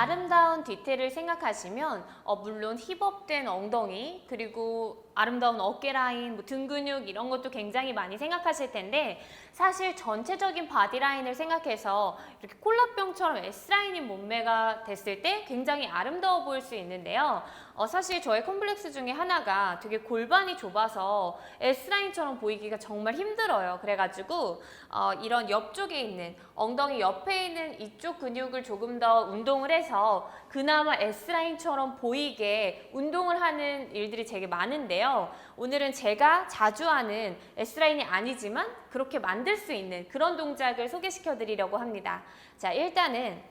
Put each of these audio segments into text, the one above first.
아름다운 디테일을 생각하시면 어, 물론 힙업된 엉덩이 그리고 아름다운 어깨 라인, 뭐 등 근육 이런 것도 굉장히 많이 생각하실 텐데 사실 전체적인 바디 라인을 생각해서 이렇게 콜라병처럼 S 라인인 몸매가 됐을 때 굉장히 아름다워 보일 수 있는데요. 어, 사실 저의 컴플렉스 중에 하나가 되게 골반이 좁아서 S 라인처럼 보이기가 정말 힘들어요. 그래가지고 어, 이런 옆쪽에 있는 엉덩이 옆에 있는 이쪽 근육을 조금 더 운동을 해서 그나마 S라인처럼 보이게 운동을 하는 일들이 되게 많은데요. 오늘은 제가 자주 하는 S라인이 아니지만 그렇게 만들 수 있는 그런 동작을 소개시켜 드리려고 합니다. 자, 일단은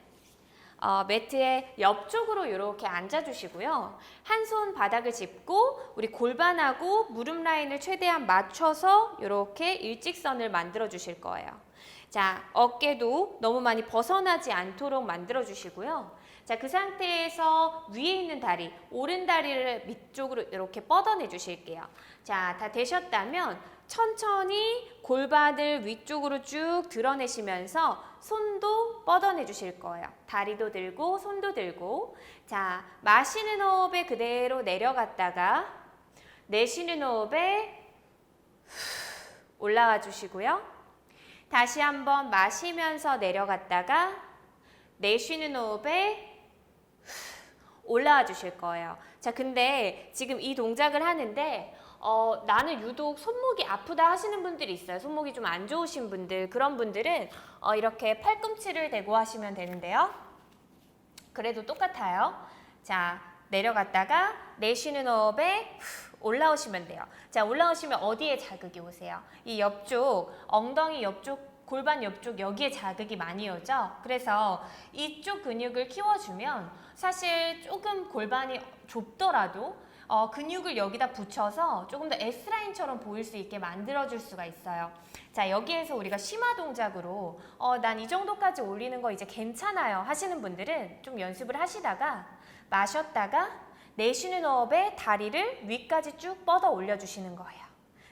어, 매트의 옆쪽으로 이렇게 앉아주시고요. 한 손 바닥을 짚고 우리 골반하고 무릎 라인을 최대한 맞춰서 이렇게 일직선을 만들어 주실 거예요. 자, 어깨도 너무 많이 벗어나지 않도록 만들어 주시고요. 자, 그 상태에서 위에 있는 다리, 오른 다리를 밑쪽으로 이렇게 뻗어내 주실게요. 자, 다 되셨다면 천천히 골반을 위쪽으로 쭉 드러내시면서 손도 뻗어내 주실 거예요. 다리도 들고 손도 들고 자 마시는 호흡에 그대로 내려갔다가 내쉬는 호흡에 올라와 주시고요. 다시 한번 마시면서 내려갔다가 내쉬는 호흡에 올라와 주실 거예요. 자, 근데 지금 이 동작을 하는데 어, 나는 유독 손목이 아프다 하시는 분들이 있어요. 손목이 좀 안 좋으신 분들. 그런 분들은 어, 이렇게 팔꿈치를 대고 하시면 되는데요. 그래도 똑같아요. 자, 내려갔다가 내쉬는 호흡에 후, 올라오시면 돼요. 자, 올라오시면 어디에 자극이 오세요? 이 옆쪽, 엉덩이 옆쪽, 골반 옆쪽 여기에 자극이 많이 오죠? 그래서 이쪽 근육을 키워주면 사실 조금 골반이 좁더라도 어, 근육을 여기다 붙여서 조금 더 S라인처럼 보일 수 있게 만들어줄 수가 있어요. 자, 여기에서 우리가 심화 동작으로 어, 난 이 정도까지 올리는 거 이제 괜찮아요 하시는 분들은 좀 연습을 하시다가 마셨다가 내쉬는 호흡에 다리를 위까지 쭉 뻗어 올려주시는 거예요.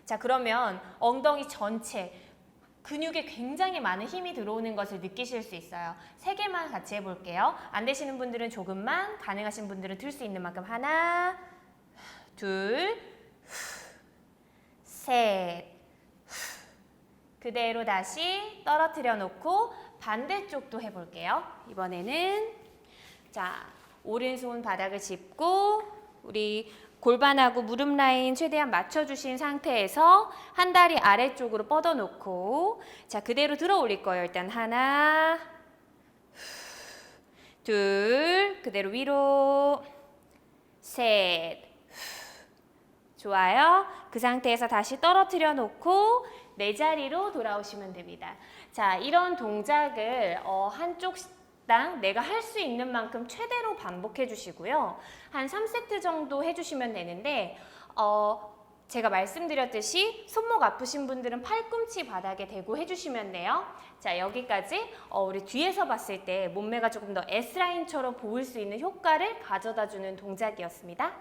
자, 그러면 엉덩이 전체 근육에 굉장히 많은 힘이 들어오는 것을 느끼실 수 있어요. 세 개만 같이 해볼게요. 안 되시는 분들은 조금만, 가능하신 분들은 들 수 있는 만큼 하나, 둘, 셋. 그대로 다시 떨어뜨려 놓고 반대쪽도 해볼게요. 이번에는 자 오른손 바닥을 짚고 우리 골반하고 무릎 라인 최대한 맞춰주신 상태에서 한 다리 아래쪽으로 뻗어놓고 자 그대로 들어 올릴 거예요. 일단 하나, 둘, 그대로 위로, 셋, 좋아요. 그 상태에서 다시 떨어뜨려 놓고 내 자리로 돌아오시면 됩니다. 자, 이런 동작을 어, 한쪽 당 내가 할 수 있는 만큼 최대로 반복해 주시고요. 한 3세트 정도 해주시면 되는데 어, 제가 말씀드렸듯이 손목 아프신 분들은 팔꿈치 바닥에 대고 해주시면 돼요. 자 여기까지 어, 우리 뒤에서 봤을 때 몸매가 조금 더 S라인처럼 보일 수 있는 효과를 가져다주는 동작이었습니다.